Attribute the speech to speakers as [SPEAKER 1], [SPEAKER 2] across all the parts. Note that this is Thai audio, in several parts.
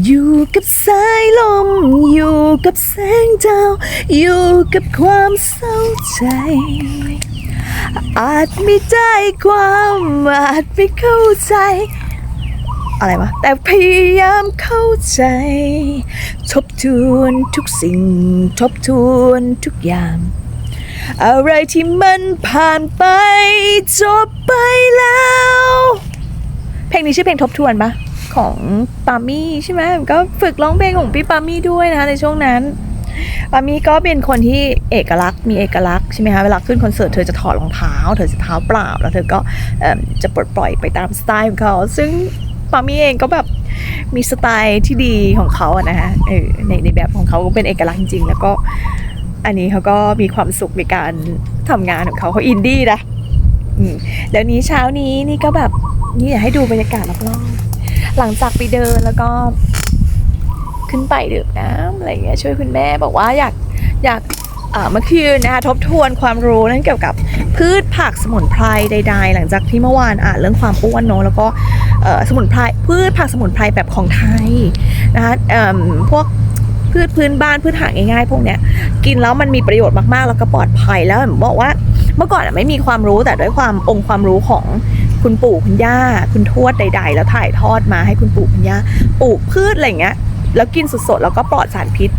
[SPEAKER 1] อยู่กับสายลม อยู่กับแสงดาว อยู่กับความเศร้าใจ อาจไม่ได้ความอาจไม่เข้าใจ อะไรวะ แต่พยายามเข้าใจ ทบทวนทุกสิ่ง ทบทวนทุกอย่าง อะไรที่มันผ่านไป จบไปแล้ว เพลงนี้ชื่อเพลงทบทวนปะ ของปามี่ใช่ไหมก็ฝึกร้องเพลงของพี่ปามี่ด้วยนะคะในช่วงนั้นปามี่ก็เป็นคนที่เอกลักษณ์มีเอกลักษณ์ใช่ไหมคะเวลาขึ้นคอนเสิร์ตเธอจะถอดรองเท้า เธอจะเท้าเปล่าแล้วเธอก็จะปลดปล่อยไปตามสไตล์ของเขาซึ่งปามี่เองก็แบบมีสไตล์ที่ดีของเขาอะนะฮะเออในในแบบของเขาก็เป็นเอกลักษณ์จริงๆ แล้วก็อันนี้เขาก็มีความสุขในการทำงานของเขาเขาอินดี้นะแล้วนี้เช้านี้นี่ก็แบบนี่อยากให้ดูบรรยากาศรอบๆ หลังจากไปเดินแล้วก็ ขึ้นไปดื่มน้ำอะไรเงี้ยช่วยคุณแม่บอกว่าอยากอยากเอ่อมื่อคืนนะคะทบทวนความรู้นั่นเกี่ยวกับพืชผักสมุนไพรใด ๆ หลังจากที่เมื่อวานอ่านเรื่องความอ้วนเนอะแล้วก็สมุนไพรพืชผักสมุนไพรแบบของไทยนะคะเอิ่มพวกพืชพื้นบ้านพืชหาง่ายๆพวกเนี้ยกินแล้วมันมีประโยชน์มากๆ แล้วก็ปลอดภัยแล้วผมบอกว่าเมื่อก่อนไม่มีความรู้แต่ด้วยความองค์ความรู้ของ คุณปู่คุณย่า คุณทวดใด ๆ แล้วถ่ายทอดมาให้คุณปู่คุณย่าปลูกพืชอะไรเงี้ย แล้วกินสดๆแล้วก็ปลอดสารพิษ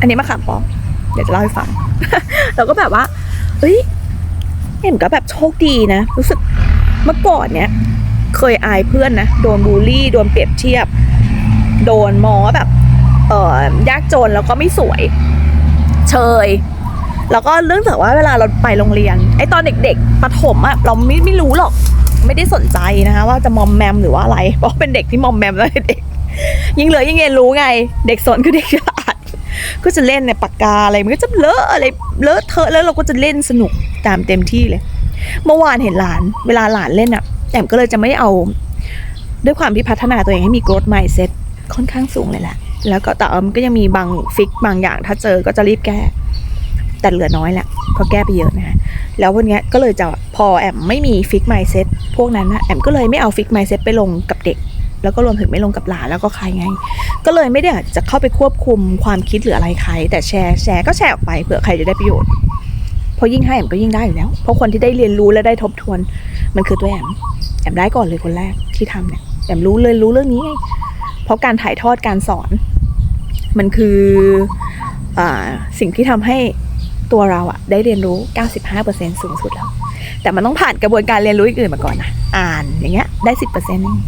[SPEAKER 1] อันนี้มะขามป้อมเดี๋ยวจะเล่าให้ฟัง เราก็แบบว่าเอ้ยเห็นก็แบบโชคดีนะ รู้สึกเมื่อก่อนเนี้ยเคยอายเพื่อนนะโดนบูลลี่โดนเปรียบเทียบ โดนมองแบบ เออยากจนแล้วก็ไม่สวย เชย แล้วก็เรื่องจากว่าเวลาเราไปโรงเรียน ไอ้ตอนเด็กๆประถมอะเราไม่ไม่รู้หรอก ไม่ได้สนใจนะคะ ว่าจะมอมแมมหรือว่าอะไร เพราะเป็นเด็กที่มอมแมมแล้วเด็ก ยิ่งเหลือยิ่งเรียนรู้ไง เด็กสนคือเด็กฉลาดก็จะเล่นในปากกาอะไรมันก็จะเลอะอะไรเลอะเทอะแล้วเราก็จะเล่นสนุกตามเต็มที่เลย เมื่อวานเห็นหลาน เวลาหลานเล่นอะแอมก็เลยจะไม่เอา ด้วยความที่พัฒนาตัวเองให้มี growth mindset ค่อนข้างสูงเลยแหละ แล้วก็แต่มันก็ยังมีบางฟิกบางอย่างถ้าเจอก็จะรีบแก้ แต่เหลือน้อยแหละเพราะแก้ไปเยอะนะแล้ววันนี้ก็เลยจะพอแอมไม่มีฟิกไมซ์เซ็ตพวกนั้นนะแอมก็เลยไม่เอาฟิกไมซ์เซ็ตไปลงกับเด็ก แล้วก็รวมถึงไม่ลงกับหลานแล้วก็ใครไง ก็เลยไม่ได้อยากจะเข้าไปควบคุมความคิดหรืออะไรใคร แต่แชร์แชร์ก็แชร์ออกไปเผื่อใครจะได้ประโยชน์เพราะยิ่งให้แอมก็ยิ่งได้อยู่แล้ว เพราะคนที่ได้เรียนรู้และได้ทบทวน มันคือตัวแอม แอมได้ก่อนเลยคนแรกที่ทำเนี่ย แอมรู้เลยรู้เรื่องนี้ไง เพราะการถ่ายทอดการสอน มันคืออสิ่งที่ทำให้ ตัวเราอะได้เรียนรู้ 95%สูงสุดแล้ว แต่มันต้องผ่านกระบวนการเรียนรู้อื่นมาก่อนนะอ่านอย่างเงี้ยได้ 10%เอง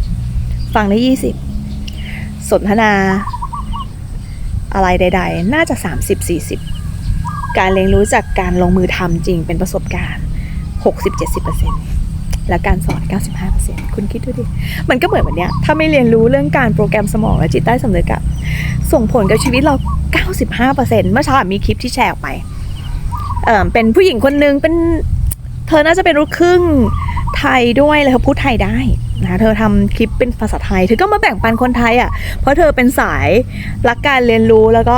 [SPEAKER 1] ฟังได้ 20 สนทนา อะไรใด ๆ น่าจะ 30-40 การเรียนรู้จากการลงมือทำจริงเป็นประสบการณ์ 60-70%และการสอน 95%คุณคิดดูดิ มันก็เหมือนแบบเนี้ย ถ้าไม่เรียนรู้เรื่องการโปรแกรมสมองและจิตใต้สำนึกอะส่งผลกับชีวิตเรา 95%เมื่อเช้ามีคลิปที่แชร์ออกไป เป็นผู้หญิงคนนึงเป็นเธอน่าจะเป็นลูกครึ่งไทยด้วยแล้วเธอพูดไทยได้นะเธอทำคลิปเป็นภาษาไทย เธอก็มาแบ่งปันคนไทยอะ่ะ เพราะเธอเป็นสายรักการเรียนรู้แล้วก็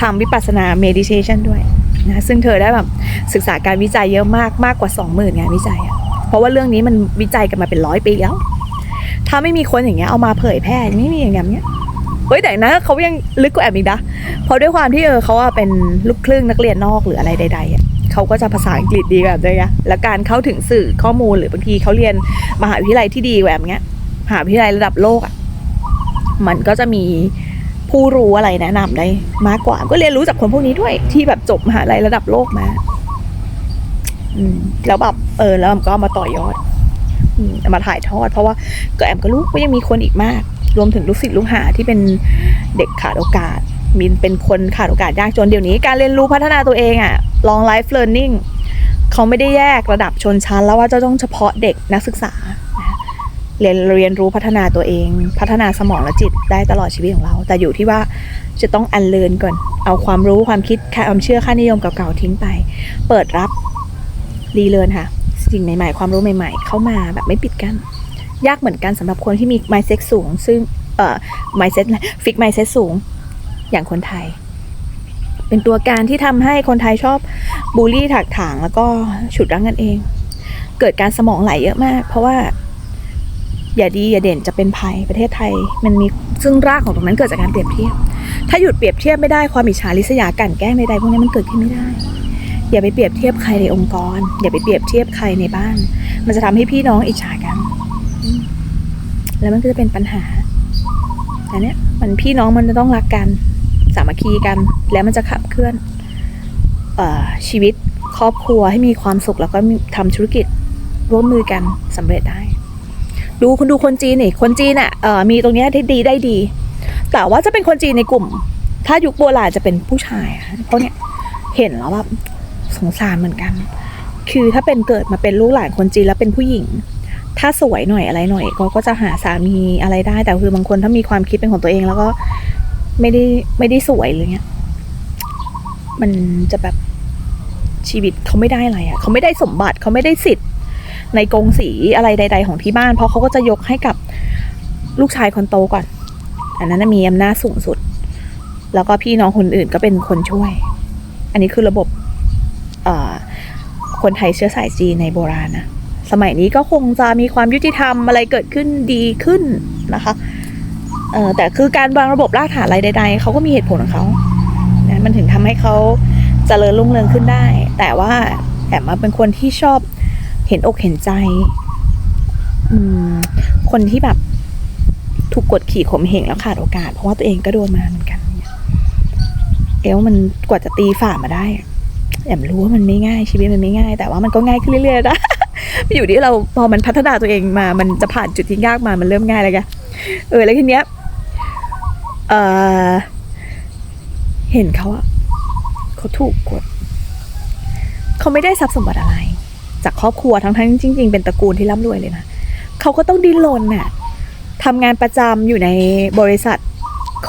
[SPEAKER 1] ทำวิปัสสนา meditation ด้วยนะซึ่งเธอได้แบบศึกษาการวิจัยเยอะมากมากกว่า 20,000งานวิจัยอะ่ะเพราะว่าเรื่องนี้มันวิจัยกันมาเป็นร้อยปีแล้ว ถ้าไม่มีคนอย่างเงี้ยเอามาเผยแพร่ไม่มีอย่างเงี้ย เฮ้ยแต่นะเขายังลึกกว่าแอมอีกนะเพราะด้วยความที่เออเขาอะเป็นลูกครึ่งนักเรียนนอกหรืออะไรใดๆอะเขาก็จะภาษาอังกฤษดีแบบด้วยอะแล้วการเข้าถึงสื่อข้อมูลหรือบางทีเขาเรียนมหาวิทยาลัยที่ดีแบบเงี้ยมหาวิทยาลัยระดับโลกอะมันก็จะมีผู้รู้อะไรแนะนำได้มากกว่า ก็เรียนรู้จากคนพวกนี้ด้วยที่แบบจบมหาลัยระดับโลกมา อืมแล้วแบบเออแล้วมันก็มาต่อยอด มาถ่ายทอด เพราะว่าก็แอมก็รู้ว่ายังมีคนอีกมาก รวมถึงลูกศิษย์ลูกหาที่เป็นเด็กขาดโอกาสมีเป็นคนขาดโอกาสยากจนเดี๋ยวนี้การเรียนรู้พัฒนาตัวเองอะลองไลฟ์เ e ิร์นนิ่งเขาไม่ได้แยกระดับชนชั้น แล้วว่าจะต้องเฉพาะเด็กนักศึกษาเรียนเรียนรู้พัฒนาตัวเอง พัฒนาสมองและจิตได้ตลอดชีวิตของเรา แต่อยู่ที่ว่าจะต้องอันเลินก่อน เอาความรู้ความคิดความเชื่อค่านิยมเก่าๆทิ้งไป เปิดรับรีเลินค่ะ สิ่งใหม่ๆ ความรู้ใหม่ ๆ เข้ามาแบบไม่ปิดกั้นยากเหมือนกันสำหรับคนที่มี mindset สูง ซึ่งเอ่อ mindset ฟิก mindset สูง อย่างคนไทย เป็นตัวการที่ทำให้คนไทยชอบบูลลี่ถักถางแล้วก็ฉุดรั้งกันเอง เกิดการสมองไหลเยอะมาก เพราะว่า อย่าดีอย่าเด่นจะเป็นภัยประเทศไทย มันมีซึ่งรากของตรงนั้นเกิดจากการเปรียบเทียบ ถ้าหยุดเปรียบเทียบไม่ได้ความอิจฉาริษยากันแกล้งใดๆพวกนี้มันเกิดขึ้นไม่ได้ อย่าไปเปรียบเทียบใครในองค์กร อย่าไปเปรียบเทียบใครในบ้าน มันจะทำให้พี่น้องอิจฉากัน แล้วมันก็จะเป็นปัญหาอันเนี้ยมันพี่น้องมันจะต้องรักกัน สามัคคีกัน แล้วมันจะขับเคลื่อนเออชีวิตครอบครัวให้มีความสุขแล้วก็มีทำธุรกิจร่วมมือกันสำเร็จได้ ดูคุณดูคนจีนนี่คนจีนอะเอ่อมีตรงนี้ยได้ดีได้ดี แต่ว่าจะเป็นคนจีนในกลุ่ม ถ้ายุคโบราณจะเป็นผู้ชายเพราะเนี่ยเห็นแล้วแบบ สงสารเหมือนกัน คือถ้าเป็นเกิดมาเป็นลูกหลานคนจีนแล้วเป็นผู้หญิง ถ้าสวยหน่อยอะไรหน่อย ก็ก็จะหาสามีอะไรได้ แต่คือบางคนถ้ามีความคิดเป็นของตัวเองแล้วก็ไม่ได้ไม่ได้สวยเลยเงี้ย มันจะแบบชีวิตเขาไม่ได้อะไรอะ่ะเขาไม่ได้สมบัติเขาไม่ได้สิทธิ์ ในกงสีอะไรใด ๆ ของที่บ้าน เพราะเขาก็จะยกให้กับลูกชายคนโตก่อน อันนั้นมีอำนาจสูงสุด แล้วก็พี่น้องคนอื่นก็เป็นคนช่วย อันนี้คือระบบ คนไทยเชื้อสายจีนในโบราณนะสมัยนี้ก็คงจะมีความยุติธรรมอะไรเกิดขึ้นดีขึ้นนะคะเออแต่คือการวางระบบรากฐานอะไรใด ๆเขาก็มีเหตุผลของเขานะมันถึงทำให้เขาเจริญรุ่งเรืองขึ้นได้ แต่ว่าแอมมาเป็นคนที่ชอบเห็นอกเห็นใจ คนที่แบบถูกกดขี่ข่มเหงแล้วขาดโอกาส เพราะว่าตัวเองก็โดนมาเหมือนกันเนี่ยเอลมันกว่าจะตีฝ่ามาได้อะ แอมรู้ว่ามันไม่ง่ายชีวิตมันไม่ง่าย แต่ว่ามันก็ง่ายขึ้นเรื่อยๆนะอยู่ที่เราพอมันพัฒนาตัวเองมา มันจะผ่านจุดที่ยากมามันเริ่มง่ายแล้วไงเออแล้วทีเนี้ยเออเห็นเขาอะเขาถูกกดเขาไม่ได้ทรัพย์สมบัติอะไร จากครอบครัวทั้งทั้งๆจริง ๆ เป็นตระกูลที่ร่ำรวยเลยนะเขาก็ต้องดิ้นรนน่ะทำงานประจำอยู่ในบริษัท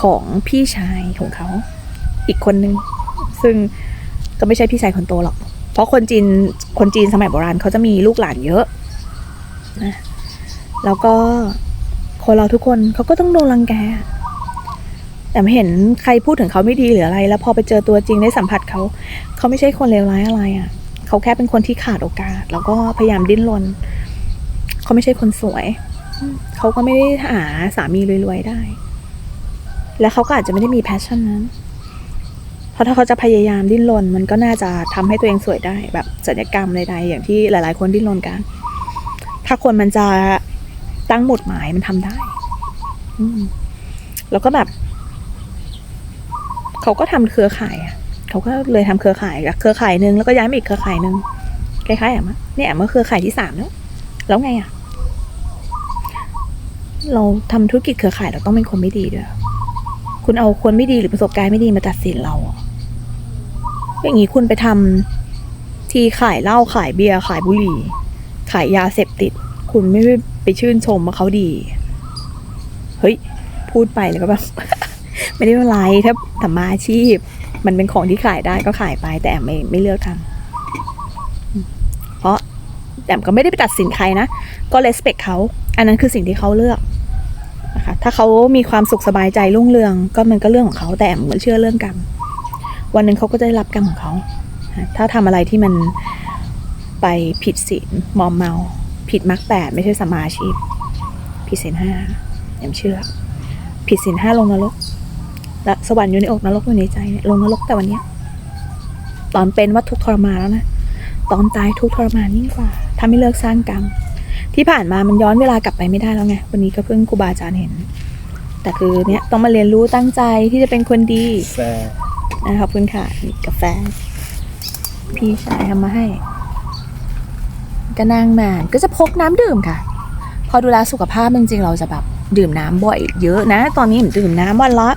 [SPEAKER 1] ของพี่ชายของเขา อีกคนนึง ซึ่ง ก็ไม่ใช่พี่ชายคนโตหรอก เพราะคนจีนคนจีนสมัยโบราณเขาจะมีลูกหลานเยอะนะแล้วก็คนเราทุกคนเขาก็ต้องโดนรังแก แต่ไม่เห็นใครพูดถึงเขาไม่ดีหรืออะไร แล้วพอไปเจอตัวจริงได้สัมผัสเขา เขาไม่ใช่คนเลวร้ายอะไรอะ่ะ เขาแค่เป็นคนที่ขาดโอกาส แล้วก็พยายามดิ้นรน เขาไม่ใช่คนสวย เขาก็ไม่ได้หาสามีรวยๆได้ และเขาก็อาจจะไม่ได้มีแพชชั่นนั้น เพราะถ้าเขาจะพยายามดิ้นรนมันก็น่าจะทำให้ตัวเองสวยได้แบบศัลยกรรมใดๆอย่างที่หลาย ๆ คนดิ้นรนกัน ถ้าคนมันจะตั้งหมดหมายมันทำได้ อืแล้วก็แบบเขาก็ทำเครือข่ายอะเขาก็เลยทำเครือข่ายกับเครือข่ายหนึ่งแล้วก็ย้ายมาอีกเครือข่ายหนึ่งคล้ายๆแอมะเนี่ยแอมก็เครือข่ายที่สามแล้วแล้วไงอะเราทำธุรกิจเครือข่ายเราต้องเป็นคนไม่ดีด้วย คุณเอาคนไม่ดีหรือประสบการณ์ไม่ดีมาตัดสินเรา อย่างนี้คุณไปทำที่ขายเหล้าขายเบียร์ขายบุหรี่ ขายยาเสพติด คุณไม่ไปชื่นชมว่าเขาดี เฮ้ย พูดไปแล้วก็แบบ ไม่ได้เป็นไรถ้าทำมาอาชีพ มันเป็นของที่ขายได้ก็ขายไปแต่แอมไม่ไม่เลือกทำเพราะแอมก็ไม่ได้ไปตัดสินใครนะ ก็เลสเปคเขา อันนั้นคือสิ่งที่เขาเลือก นะคะ ถ้าเขามีความสุขสบายใจรุ่งเรือง ก็มันก็เรื่องของเขาแต่เหมือนเชื่อเรื่องกรรม วันหนึ่งเขาก็จะได้รับกรรมของเขา ถ้าทำอะไรที่มันไปผิดศีลมอมเมา ผิดมรรคแปดไม่ใช่สมาชีพ ผิดศีลห้าแอมเชื่อ ผิดศีลห้าลงนรกและสวรรค์อยู่ในอกนรกอยู่ในใจเนี่ยลงนรกแต่วันเนี้ยตอนเป็นว่าทุกทรมานแล้วนะ ตอนตายทุกทรมานยิ่งกว่าถ้าไม่เลิกสร้างกรรม ที่ผ่านมามันย้อนเวลากลับไปไม่ได้แล้วไง วันนี้ก็เพิ่งครูบาอาจารย์เห็น แต่คือเนี้ยต้องมาเรียนรู้ตั้งใจที่จะเป็นคนดี
[SPEAKER 2] แฟร์
[SPEAKER 1] นะขอบคุณค่ะนี่กาแฟ พี่ชายทำมาให้ ก็นั่งมาก็จะพกน้ำดื่มค่ะ พอดูแลสุขภาพจริงๆเราจะแบบดื่มน้ำบ่อยเยอะนะ ตอนนี้ผมดื่มน้ำวันละ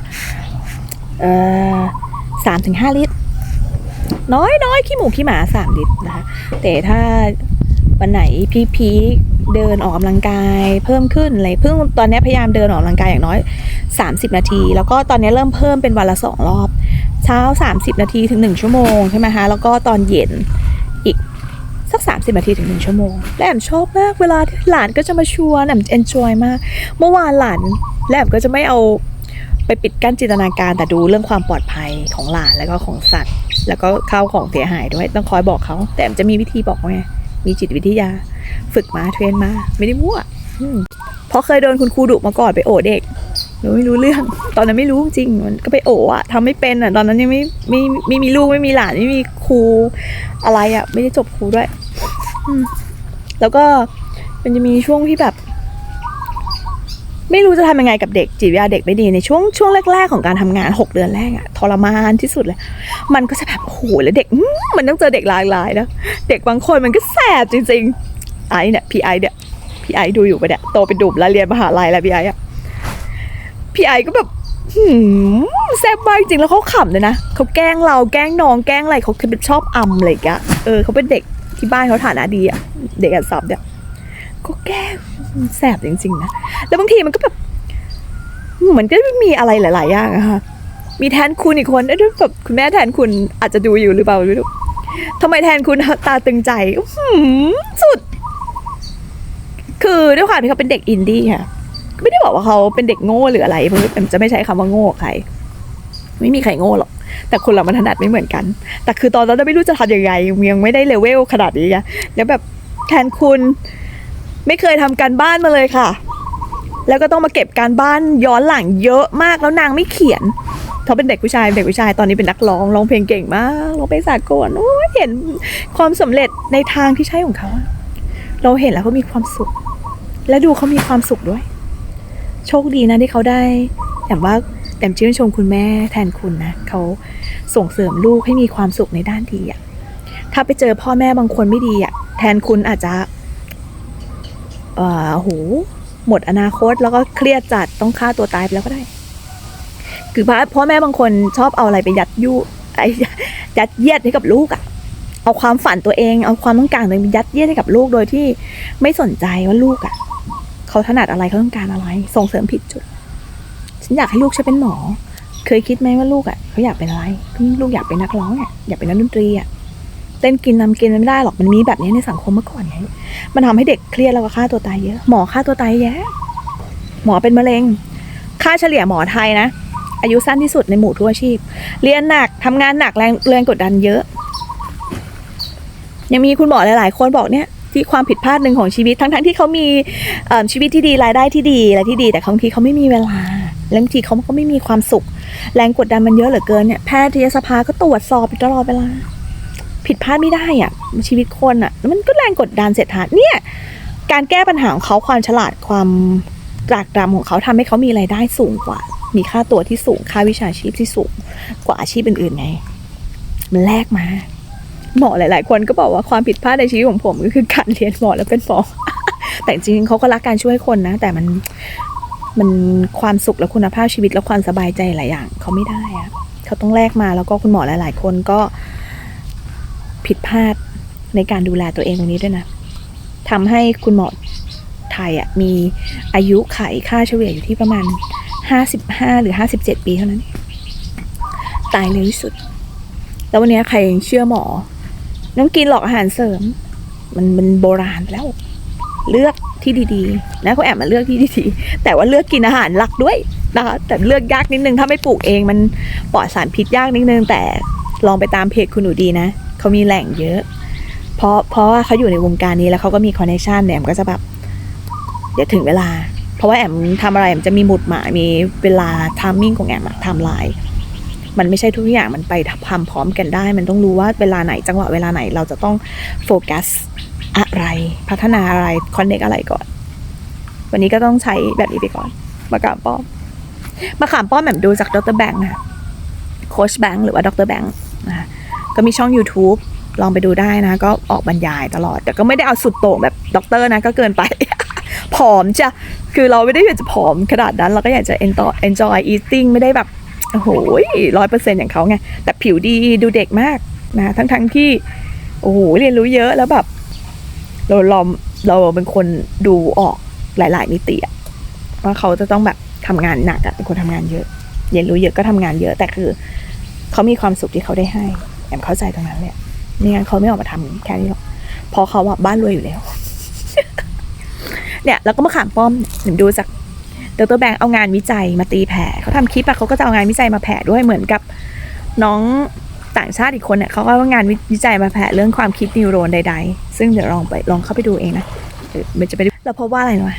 [SPEAKER 1] เอ่อสามถึงห้าลิตร น้อยน้อยขี้หมูขี้หมาสามลิตรนะคะ แต่ถ้าวันไหนพีพีคๆ เดินออกกำลังกายเพิ่มขึ้นอะไรเพิ่งตอนนี้พยายามเดินออกกำลังกายอย่างน้อย 30 นาที แล้วก็ตอนนี้เริ่มเพิ่มเป็นวันละสองรอบ เช้า 30 นาทีถึง 1 ชั่วโมงใช่ไหมคะแล้วก็ตอนเย็นอีกสัก 30 นาทีถึง 1 ชั่วโมง และแอมชอบมากเวลาหลานก็จะมาชวนแอมเอนจอยมาก เมื่อวานหลานและแอมก็จะไม่เอาไปปิดกั้นจินตนาการแต่ดูเรื่องความปลอดภัยของหลานแล้วก็ของสัตว์ แล้วก็ข้าวของเสียหายด้วยต้องคอยบอกเขา แต่แอมจะมีวิธีบอกว่าไง มีจิตวิทยา ฝึกมาเทรนมา ไม่ได้มั่วเพราะเคยโดนคุณครูดุมาก่อนไปโอเด็กหนูไม่รู้เรื่อง ตอนนั้นไม่รู้จริงมันก็ไปโออะทำไม่เป็นอะตอนนั้นยังไม่ไม่ไม่มีลูกไม่มีหลานไม่มีครูอะไรอะไม่ได้จบครูด้วยแล้วก็มันจะมีช่วงที่แบบ ไม่รู้จะทำยังไงกับเด็กจิตวิทยาเด็กไม่ดีในช่วงช่วงแรกๆของการทำงานหกเดือนแรกอะทรมานที่สุดเลย มันก็จะแบบโอ้โหแล้วเด็กมันต้องเจอเด็กหลากหลายนะเด็กบางคนมันก็แสบจริงๆไอ้เนี่ยพี่ไอเนี่ยพี่ไอดูอยู่ปะเนี่ยโตเป็นดุมแล้วเรียนมหาลัยแล้วพี่ไออะพี่ไอก็แบบแซ่บมากจริงแล้วเขาขำเลยนะเขาแกล้งเราแกล้งน้องแกล้งอะไรเขาคือเป็นชอบอำอะไรอย่างเงี้ยเออเขาเป็นเด็กที่บ้านเขาฐานะดีอะเด็กอันซับเนี่ย ก็แก้แสบจริง ๆ นะ แล้วบางทีมันก็แบบเหมือนก็มีอะไรหลาย ๆ อย่างอะค่ะมีแทนคุณอีกคนเอ้ยแบบคุณแม่แทนคุณอาจจะดูอยู่หรือเปล่าไม่รู้ทำไมแทนคุณตาตึงใจสุด คือด้วยความที่เขาเป็นเด็กอินดี้ค่ะ ไม่ได้บอกว่าเขาเป็นเด็กโง่หรืออะไรเพราะผมจะไม่ใช้คำว่าโง่ใคร ไม่มีใครโง่หรอก แต่คนเรามันถนัดไม่เหมือนกัน แต่คือตอนนั้นเราไม่รู้จะทำยังไงยังไม่ได้เลเวลขนาดนี้ไงแล้วแบบแทนคุณ ไม่เคยทำการบ้านมาเลยค่ะ แล้วก็ต้องมาเก็บการบ้านย้อนหลังเยอะมากแล้วนางไม่เขียนเขาเป็นเด็กผู้ชายเด็กผู้ชายตอนนี้เป็นนักร้องร้องเพลงเก่งมากร้องเพลงสากลโอ้เห็นความสำเร็จในทางที่ใช่ของเขาเราเห็นแล้วเขามีความสุข และดูเขามีความสุขด้วย โชคดีนะที่เขาได้แต่ว่าแต่ชื่นชมคุณแม่แทนคุณนะเขาส่งเสริมลูกให้มีความสุขในด้านดีอะถ้าไปเจอพ่อแม่บางคนไม่ดีอะแทนคุณอาจจะ เอ่อโหหมดอนาคตแล้วก็เครียดจัดต้องฆ่าตัวตายไปแล้วก็ได้ คือพ่อพ่อแม่บางคนชอบเอาอะไรไปยัดยุไอ้ยัดเยียดให้กับลูกอะเอาความฝันตัวเอง เอาความต้องการตัวเองไปยัดเยียดให้กับลูกโดยที่ไม่สนใจว่าลูกอะเขาถนัดอะไรเขาต้องการอะไร ส่งเสริมผิดจุด ฉันอยากให้ลูกฉันเป็นหมอ เคยคิดไหมว่าลูกอะเขาอยากเป็นอะไรลูกอยากเป็นนักร้องอะอยากเป็นนักดนตรีอะ เต้นกินนำกินไม่ได้หรอกมันมีแบบนี้ในสังคมเมื่อก่อนไงมันทำให้เด็กเครียดแล้วก็ฆ่าตัวตายเยอะหมอฆ่าตัวตายแยะหมอเป็นมะเร็ง ค่าเฉลี่ยหมอไทยนะ อายุสั้นที่สุดในหมู่ทุกอาชีพ เรียนหนักทำงานหนักแรงแรงกดดันเยอะ ยังมีคุณหมอหลาย ๆ คนบอกเนี่ยที่ความผิดพลาดหนึ่งของชีวิตทั้งๆที่เขามีชีวิตที่ดีรายได้ที่ดีอะไรที่ดี แต่บางทีเขาไม่มีเวลาแล้วบางทีเขาก็ไม่มีความสุข แรงกดดันมันเยอะเหลือเกินเนี่ยแพทยสภาก็ตรวจสอบตลอดเวลา ผิดพลาดไม่ได้อะชีวิตคนอะมันก็แรงกดดันเสร็จหาเนี่ยการแก้ปัญหาของเขาความฉลาดความตรากตรำของเขาทำให้เขามีรายได้สูงกว่า มีค่าตัวที่สูงค่าวิชาชีพที่สูงกว่าอาชีพอื่นๆไงมันแลกมาหมอหลาย ๆ คนก็บอกว่าความผิดพลาดในชีวิตของผมก็คือการเรียนหมอแล้วเป็นหมอแต่จริงๆเขาก็รักการช่วยคนนะ แต่มันมันความสุขและคุณภาพชีวิตและความสบายใจหลายอย่างเขาไม่ได้อะเขาต้องแลกมาแล้วก็คุณหมอหลาย ๆ คนก็ ผิดพลาดในการดูแลตัวเองตรงนี้ด้วยนะทำให้คุณหมอไทยอะมีอายุไขค่าเฉลี่ยอยู่ที่ประมาณห้าสิบห้าหรือห้าสิบเจ็ดปีเท่านั้น ตายเร็วที่สุด แล้ววันนี้ใครยังเชื่อหมอต้องกินหลอกอาหารเสริม มันมันโบราณแล้ว เลือกที่ดีๆ นะเขาแอบมาเลือกที่ดีๆ แต่ว่าเลือกกินอาหารหลักด้วยนะคะแต่เลือกยากนิดนึง ถ้าไม่ปลูกเองมันปลอดสารพิษยากนิดนึง แต่ลองไปตามเพจคุณหนูดีนะ เขามีแหล่งเยอะ เพราะเพราะว่าเขาอยู่ในวงการนี้แล้วเขาก็มีคอนเนคชันเนี่ยแอมก็จะแบบเดี๋ยวถึงเวลา เพราะว่าแอมทำอะไรแอมจะมีหมุดหมายมีเวลาทามมิ่งของแอมอะไทม์ไลน์มันไม่ใช่ทุกอย่างมันไปทำพร้อมกันได้ มันต้องรู้ว่าเวลาไหนจังหวะเวลาไหนเราจะต้องโฟกัสอะไร พัฒนาอะไรคอนเนคอะไรก่อน วันนี้ก็ต้องใช้แบบนี้ไปก่อนมะขามป้อมมะขามป้อมแบบดูจากดรแบงค์นะโคชแบงค์หรือว่าดรแบงค์นะ ก็มีช่อง YouTube ลองไปดูได้นะ ก็ออกบรรยายตลอด แต่ก็ไม่ได้เอาสุดโต่งแบบด็อกเตอร์นะก็เกินไป ผอมจ้ะคือเราไม่ได้อยากจะผอมขนาดนั้น เราก็อยากจะ enjoy enjoy eating ไม่ได้แบบโอ้โหร้อยเปอร์เซ็นต์อย่างเขาไง แต่ผิวดีดูเด็กมากนะทั้งทั้งที่ โอ้โหเรียนรู้เยอะแล้วแบบ เราเราเราเป็นคนดูออกหลาย ๆ มิติอะว่าเขาจะต้องแบบทำงานหนักอะเป็นคนทำงานเยอะ เรียนรู้เยอะก็ทำงานเยอะ แต่คือ เขามีความสุขที่เขาได้ให้ แอมเข้าใจตรงนั้นเลยไม่งั้นเขาไม่ออกมาทำแค่นี้หรอกเพราะเขาอะบ้านรวยอยู่แล้ว เนี่ยแล้วก็มาขามป้อมหนูดูจากดรแบงค์เอางานวิจัยมาตีแผ่เขาทำคลิปอะเขาก็จะเอางานวิจัยมาแผ่ด้วยเหมือนกับน้องต่างชาติอีกคนเนี่ยเขาก็เอางานวิจัยมาแผ่เรื่องความคิดนิวโรนใด ๆ ซึ่งเดี๋ยวลองไปลองเข้าไปดูเองนะมันจะไปดูเราพบว่าอะไรรู้ไหม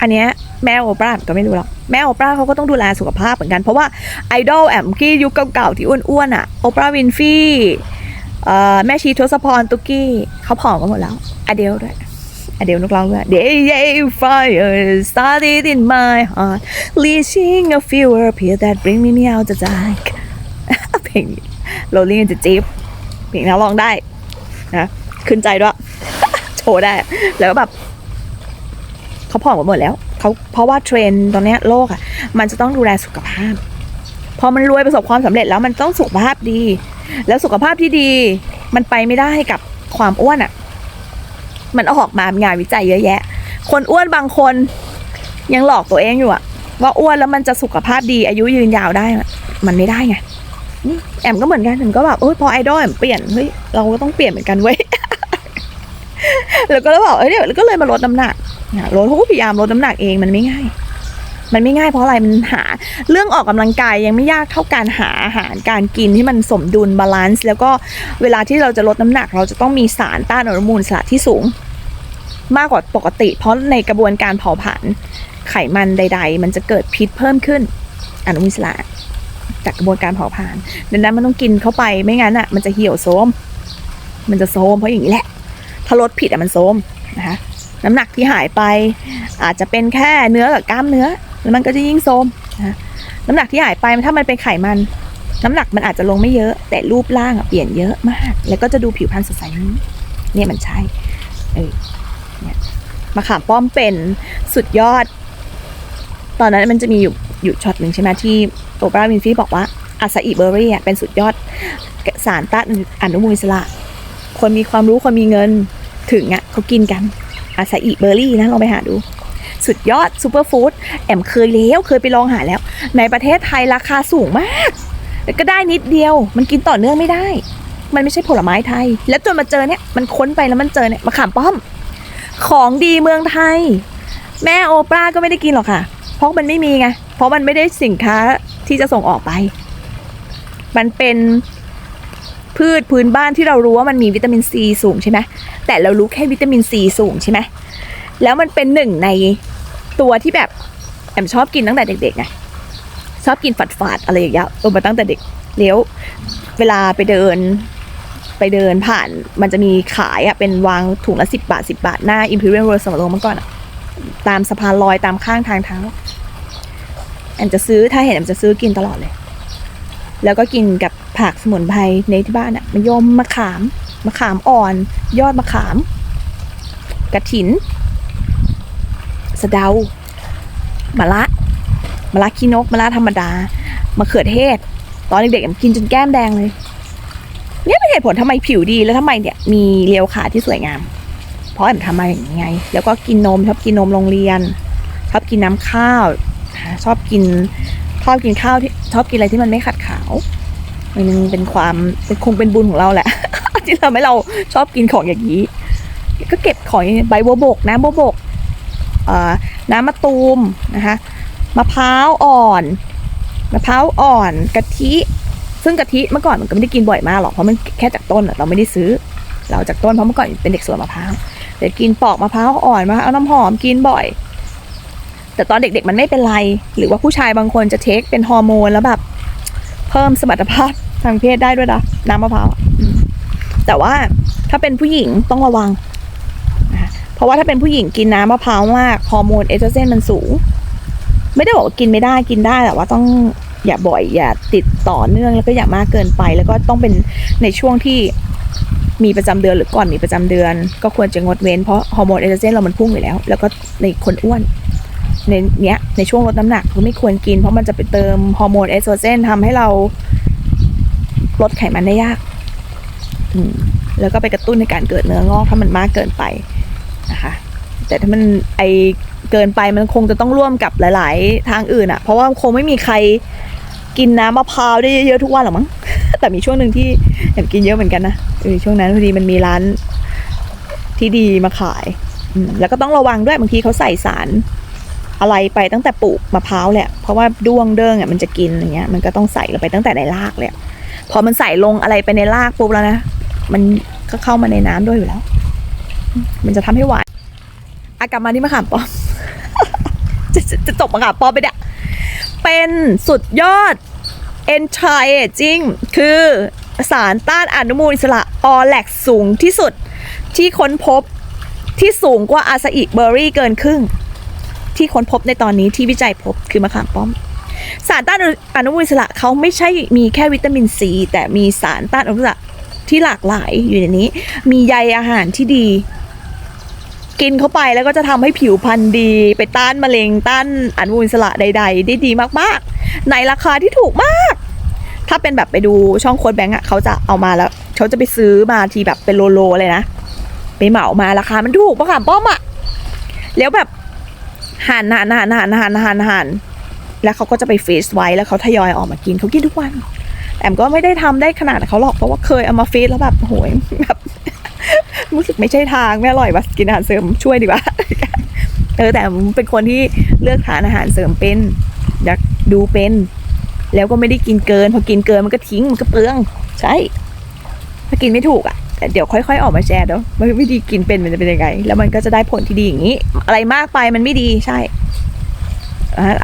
[SPEAKER 1] อันเนี้ยแม่โอปราก็ไม่รู้หรอกแม่โอปราเขาก็ต้องดูแลสุขภาพเหมือนกันเพราะว่าไอดอลแอมกี้ยุคเก่าๆที่อ้วนๆอะโอปราวินฟี่แม่ชีทศพรตุกกี้เขาผอมกันหมดแล้วอเดลด้วยอเดลนักร้องด้วย Day Day Fire started in my heart leashing a fever pill that bring me out the dark เพลงนี้โรลลิ่งจะจิ๊บเพลงนี้ร้องได้นะขึ้นใจด้วย โชว์ได้ แล้วแบบ เขาผอมกันหมดแล้วเขาเพราะว่าเทรนตอนนี้โลกอะ มันจะต้องดูแลสุขภาพ พอมันรวยประสบความสำเร็จแล้วมันต้องสุขภาพดี แล้วสุขภาพที่ดี มันไปไม่ได้กับความอ้วนอะ มันออกมางานวิจัยเยอะแยะ คนอ้วนบางคนยังหลอกตัวเองอยู่อะว่าอ้วนแล้วมันจะสุขภาพดีอายุยืนยาวได้ มันไม่ได้ไงแอมก็เหมือนกันแอมก็แบบเอ้ยพอไอดอลแอมเปลี่ยนเฮ้ยเราก็ต้องเปลี่ยนเหมือนกันเว้ยแล้วก็เลยบอกเอ้ยเดี๋ยวก็เลยมาลดน้ำหนัก นะลดเขาก็พยายามลดน้ำหนักเองมันไม่ง่าย มันไม่ง่ายเพราะอะไรมันหา เรื่องออกกำลังกายยังไม่ยากเท่าการหาอาหารการกินที่มันสมดุลบาลานซ์แล้วก็เวลาที่เราจะลดน้ำหนัก เราจะต้องมีสารต้านอนุมูลอิสระที่สูง มากกว่าปกติ เพราะในกระบวนการเผาผลาญไขมันใด ๆ มันจะเกิดพิษเพิ่มขึ้นอนุมูลอิสระจากกระบวนการเผาผลาญดังนั้นมันต้องกินเข้าไปไม่งั้นอะมันจะเหี่ยวโทรมมันจะโทรมเพราะอย่างนี้แหละถ้าลดผิดอะมันโทรมนะคะ น้ำหนักที่หายไป อาจจะเป็นแค่เนื้อกับกล้ามเนื้อ แล้วมันก็จะยิ่งโทรมนะน้ำหนักที่หายไปถ้ามันเป็นไขมัน น้ำหนักมันอาจจะลงไม่เยอะ แต่รูปร่างเปลี่ยนเยอะมาก แล้วก็จะดูผิวพรรณสดใสนี้เนี่ยมันใช่เออเนี่ยมะขามป้อมเป็นสุดยอด ตอนนั้นมันจะมีอยู่อยู่ช็อตหนึ่งใช่ไหมที่โอปราวินฟรีบอกว่าอาซาอิเบอร์รี่เป็นสุดยอดสารต้านอนุมูลอิสระ คนมีความรู้คนมีเงินถึงอะเขากินกัน อาซาอิเบอร์รี่นะลองไปหาดู สุดยอดซูเปอร์ฟู้ดแอมเคยแล้วเคยไปลองหาแล้ว ในประเทศไทยราคาสูงมากแต่ก็ได้นิดเดียว มันกินต่อเนื่องไม่ได้ มันไม่ใช่ผลไม้ไทย แล้วจนมาเจอเนี่ยมันค้นไปแล้วมันเจอเนี่ยมะขามป้อม ของดีเมืองไทย แม่โอปราก็ไม่ได้กินหรอกค่ะ เพราะมันไม่มีไงเพราะมันไม่ได้สินค้าที่จะส่งออกไป มันเป็น พืชพื้นบ้านที่เรารู้ว่ามันมีวิตามินซีสูงใช่ไหมแต่เรารู้แค่วิตามินซีสูงใช่ไหมแล้วมันเป็นหนึ่งในตัวที่แบบแอมชอบกินตั้งแต่เด็กๆไงชอบกินฝาดๆอะไรอย่างเงี้ยเออมาตั้งแต่เด็กเลี้ยวเวลาไปเดินไปเดินผ่านมันจะมีขายอะเป็นวางถุงละสิบบาทสิบาท หน้า Imperial World สมัยเมื่อก่อนอะตามสะพานลอยตามข้างทางเท้าแอมจะซื้อถ้าเห็นแอมจะซื้อกินตลอดเลย แล้วก็กินกับ ผักสมุนไพรในที่บ้านอะมะยมมะขามมะขามอ่อน ยอดมะขาม กระถิน สะเดามะละมะละขี้นกมะละธรรมดามะเขือเทศ ตอนเด็กๆกินจนแก้มแดงเลยเนี่ยเป็นเหตุผลทำไมผิวดีแล้วทำไมเนี่ยมีเรียวขาที่สวยงาม เพราะแอมทำมาอย่างไง แล้วก็กินนมชอบกินนมโรงเรียนชอบกินน้ำข้าว ชอบกินชอบกินข้าวที่ชอบกินอะไรที่มันไม่ขัดขาว มันเป็นความเป็นคงเป็นบุญของเราแหละ ที่ทำให้เราชอบกินของอย่างนี้ ก็เก็บของใบบัวบกน้ำบัวบกน้ำมะตูมนะคะมะพร้าวอ่อนมะพร้าวอ่อนกะทิ ซึ่งกะทิเมื่อก่อนมันก็ไม่ได้กินบ่อยมากหรอกเพราะมันแค่จากต้นเราไม่ได้ซื้อ เราจากต้นเพราะเมื่อก่อนเป็นเด็กสวนมะพร้าวเดี๋ยวกินปอกมะพร้าวอ่อนมาเอาน้ำหอมกินบ่อย แต่ตอนเด็กๆมันไม่เป็นไร หรือว่าผู้ชายบางคนจะเทคเป็นฮอร์โมนแล้วแบบ เพิ่มสมรรถภาพทางเพศได้ด้วยนะน้ำมะพร้าวแต่ว่าถ้าเป็นผู้หญิงต้องระวังนะคะเพราะว่าถ้าเป็นผู้หญิงกินน้ำมะพร้าวมากฮอร์โมนเอสโตรเจนมันสูง ไม่ได้บอกว่ากินไม่ได้กินได้แต่ว่าต้องอย่าบ่อยอย่าติดต่อเนื่องแล้วก็อย่ามากเกินไป แล้วก็ต้องเป็นในช่วงที่มีประจำเดือนหรือก่อนมีประจำเดือน ก็ควรจะงดเว้นเพราะฮอร์โมนเอสโตรเจนเรามันพุ่งอยู่แล้ว แล้วก็ในคนอ้วน ในเนี้ยในช่วงลดน้ำหนักก็ไม่ควรกิน เพราะมันจะไปเติมฮอร์โมนเอสโตรเจนทำให้เราลดไขมันได้ยาก อืมแล้วก็ไปกระตุ้นในการเกิดเนื้องอกถ้ามันมากเกินไปนะคะ แต่ถ้ามันไอเกินไปมันคงจะต้องร่วมกับหลาย ๆ ทางอื่นอะเพราะว่าคงไม่มีใครกินน้ำมะพร้าวได้เยอะๆทุกวันหรอกมั้ง แต่มีช่วงหนึ่งที่แอบกินเยอะเหมือนกันนะช่วงนั้นพอดีมันมีร้านที่ดีมาขาย แล้วก็ต้องระวังด้วยบางทีเขาใส่สาร อะไรไปตั้งแต่ปลูกมะพร้าวแหละเพราะว่าด้วงเด้งอะมันจะกินอย่างเงี้ยมันก็ต้องใส่ลงไปตั้งแต่ในรากเลยพอมันใส่ลงอะไรไปในรากปุ๊บแล้วนะมันก็เข้ามาในน้ำด้วยอยู่แล้ว มันจะทำให้หวานอากลับมาที่มะขามป้อมจะจะจะจบมะขามป้อมไปเนี่ยเป็นสุดยอด anti aging คือสารต้านอนุมูลอิสระออแลกสูงที่สุดที่ค้นพบที่สูงกว่าอาซาอิเบอร์รี่เกินครึ่ง ที่ค้นพบในตอนนี้ที่วิจัยพบคือมะขามป้อม สารต้านอนุมูลอิสระเขาไม่ใช่มีแค่วิตามินซีแต่มีสารต้านอนุมูลอิสระที่หลากหลายอยู่ในนี้ มีใยอาหารที่ดี กินเข้าไปแล้วก็จะทำให้ผิวพรรณดี ไปต้านมะเร็งต้านอนุมูลอิสระใด ๆ ได้ดีมากๆ ในราคาที่ถูกมาก ถ้าเป็นแบบไปดูช่องโค้ดแบงก์อะเขาจะเอามาแล้วเขาจะไปซื้อมาทีแบบเป็นโลโลเลยนะไปเหมามาราคามันถูกปะค่ะป้อมอะแล้วแบบ หั่นหั่นหั่นหั่นหั่นหั่นหั่นแล้วเขาก็จะไปฟรีซไว้แล้วเขาทยอยออกมากินเขากินทุกวัน แอมก็ไม่ได้ทำได้ขนาดเขาหรอกเพราะว่าเคยเอามาฟรีซแล้วแบบโหยแบบรู้สึกไม่ใช่ทางไม่อร่อยว่ะกินอาหารเสริมช่วยดีกว่าเออแต่เป็นคนที่เลือกทานอาหารเสริมเป็นอยากดูเป็น แล้วก็ไม่ได้กินเกิน พอกินเกินมันก็ทิ้งมันก็เปลือง ใช่ ถ้ากินไม่ถูกอะ เดี๋ยวค่อยๆออกมาแชร์เนาะว่าวิธีกินเป็นมันจะเป็นยังไง แล้วมันก็จะได้ผลที่ดีอย่างนี้ อะไรมากไปมันไม่ดีใช่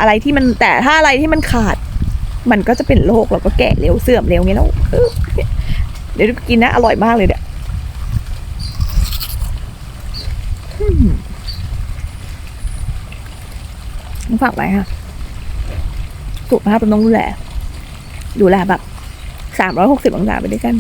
[SPEAKER 1] อะไรที่มันแต่ถ้าอะไรที่มันขาด มันก็จะเป็นโรคแล้วก็แก่เร็วเสื่อมเร็วงี้แล้วเดี๋ยวกินนะอร่อยมากเลยเนี่ยอืมฝากไว้ค่ะสุขภาพเราต้องดูแล ดูแลแบบสามร้อยหกสิบองศาไปด้วยกัน